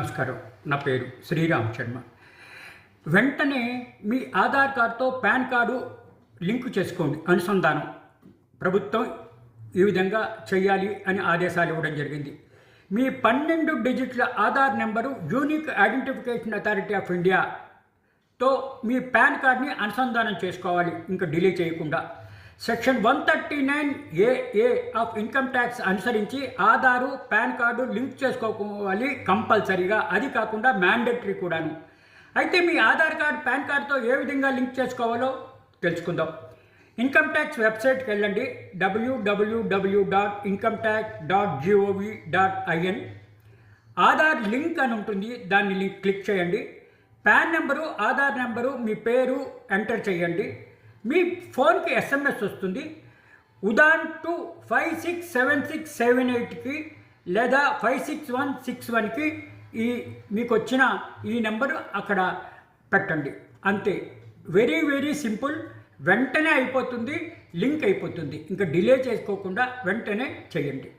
నమస్కారం. నా పేరు శ్రీరామ్ శర్మ వెంటనే మీ ఆధార్ కార్డుతో పాన్ కార్డు లింక్ చేసుకోండి. అనుసంధానం. ప్రభుత్వం ఈ విధంగా చేయాలి అని ఆదేశాలు ఇవ్వడం జరిగింది. మీ పన్నెండు డిజిట్ల Aadhaar number unique identification authority of ఇండియాతో మీ పాన్ కార్డ్ని అనుసంధానం చేసుకోవాలి. ఇంకా డిలే చేయకుండా. Section one thirty nine AA of income tax అనుసరించి ఆధారు పాన్ కార్డు లింక్ చేసుకోవాలి కంపల్సరీగా. అది కాకుండా మ్యాండేటరీ కూడాను. అయితే మీ ఆధార్ కార్డు పాన్ కార్డుతో ఏ విధంగా లింక్ చేసుకోవాలో తెలుసుకుందాం. ఇన్కమ్ ట్యాక్స్ వెబ్సైట్కి వెళ్ళండి. WWW dot income tax dot GOV dot IN Aadhaar link అని ఉంటుంది. దాన్ని లింక్ క్లిక్ చేయండి. పాన్ నెంబరు ఆధార్ నెంబరు మీ పేరు ఎంటర్ చేయండి. మీ ఫోన్కి ఎస్ఎంఎస్ వస్తుంది. ఉదాన్ two five six seven six seven ఎయిట్కి లేదా ఫైవ్ సిక్స్ వన్ సిక్స్ వన్కి ఈ మీకు వచ్చిన ఈ నెంబరు అక్కడ పెట్టండి. అంతే. Very very simple. వెంటనే అయిపోతుంది లింక్ అయిపోతుంది. ఇంకా డిలే చేసుకోకుండా వెంటనే చేయండి.